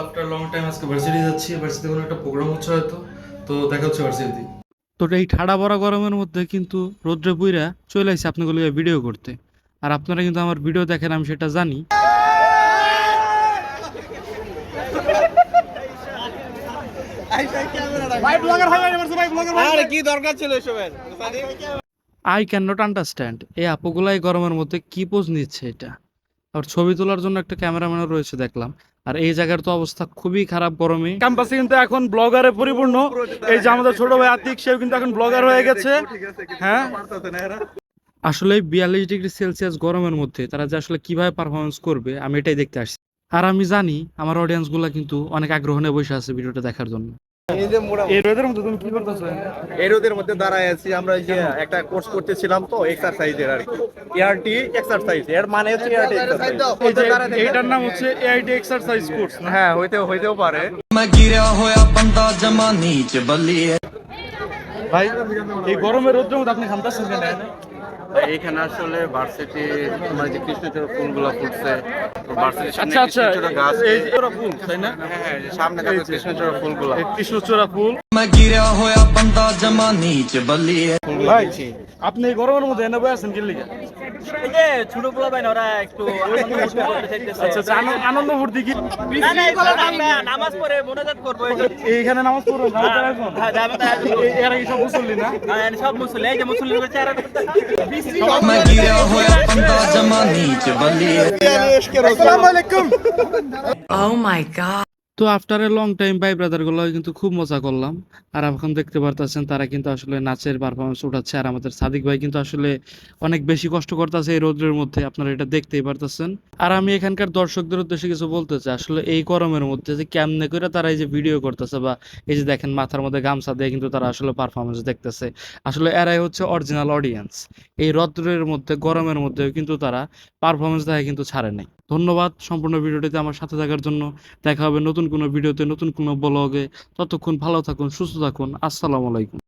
After long time আজকে varsity যাচ্ছি ভার্সিটিতে কোনো একটা প্রোগ্রাম হচ্ছে হয়তো তো দেখা হচ্ছে ভার্সিটিতে তো এই ঠাডা বড়া গরমের মধ্যে কিন্তু রৌদ্রে পুইরা চলে আসছে আপনাগুলো ভিডিও করতে। আর আপনারা কিন্তু আমার ভিডিও দেখেন আমি সেটা জানি। আরে কি দরকার ছিল এসবের? আই ক্যান নট আন্ডারস্ট্যান্ড এই আপুগুলাই গরমের মধ্যে কি পোজ নিচ্ছে এটা? আর ছবি তোলার জন্য একটা ক্যামেরাম্যানও রয়েছে দেখলাম। আর এই জায়গার তো অবস্থা খুবই খারাপ গরমে। ক্যাম্পাসে কিন্তু এখন ব্লগারে পরিপূর্ণ। এই যে আমাদের ছোট ভাই আতিক সেও কিন্তু এখন ব্লগার হয়ে গেছে। হ্যাঁ? আসলে বিয়াল্লিশ ডিগ্রি সেলসিয়াস গরমের মধ্যে তারা যে আসলে কীভাবে পারফরমেন্স করবে আমি এটাই দেখতে আসছি। আর আমি জানি আমার অডিয়েন্সগুলা কিন্তু অনেক আগ্রহ নিয়ে বসে আছে ভিডিওটা দেখার জন্য। এরোদের মধ্যে দাঁড়ায় আছি আমরা যে একটা কোর্স করতেছিলাম তো আর কি। এআরটি এক্সারসাইজ এর মানে হচ্ছে এআরটি এক্সারসাইজ এটার নাম হচ্ছে এআইটি এক্সারসাইজ কোর্স হ্যাঁ হইতে হইতেও পারে। ভাই এই গরমের রোদ্রের মধ্যে আপনি ঘামতাছেন কেন? এখানে আসলে ভার্সিটি তোমার মানে যে কৃষ্ণচূড়া ফুলগুলো ফুটছে আচ্ছা, আচ্ছা, কৃষ্ণচূড়া ফুল তাই না? হ্যাঁ, হ্যাঁ সামনে কৃষ্ণচূড়া ফুলগুলো। কৃষ্ণচূড়া ফুল। আপনি গরমের মধ্যে এনে বই আছেন আচ্ছা, কি ছোট পোলা আনন্দ ফুর্তি কি? এইখানে নামাজ পড়ব না সব মুসল্লি না? সব মুসল্লি এই যে মুসল্লি Oh my god. তো আফটার এ লং টাইম ভাই ব্রাদারগুলো কিন্তু খুব মজা করলাম। আর এখন দেখতে পারতেছেন তারা কিন্তু আসলে নাচের পারফরমেন্স উঠাচ্ছে। আর আমাদের সাদিক ভাই কিন্তু আসলে অনেক বেশি কষ্ট করতেছে এই রোদ্রের মধ্যে। আপনারা এটা দেখতেই পারতেছেন। আর আমি এখানকার দর্শকদের উদ্দেশ্যে কিছু বলতে চাই। আসলে এই গরমের মধ্যে যে কেমনে করে তারা এই যে ভিডিও করতেছে বা এই যে দেখেন মাথার মধ্যে গামছা দিয়ে কিন্তু তারা আসলে পারফরমেন্স দেখতেছে। আসলে এরাই হচ্ছে অরিজিনাল অডিয়েন্স এই রৌদ্রের মধ্যে, গরমের মধ্যেও কিন্তু তারা পারফরমেন্স দেখে কিন্তু ছাড়ে নাই। ধন্যবাদ সম্পূর্ণ ভিডিওটিতে আমার সাথে থাকার জন্য। দেখা হবে নতুন কোনো ভিডিওতে, নতুন কোনো ব্লগে। ততক্ষণ ভালো থাকুন, সুস্থ থাকুন। আসসালামু আলাইকুম।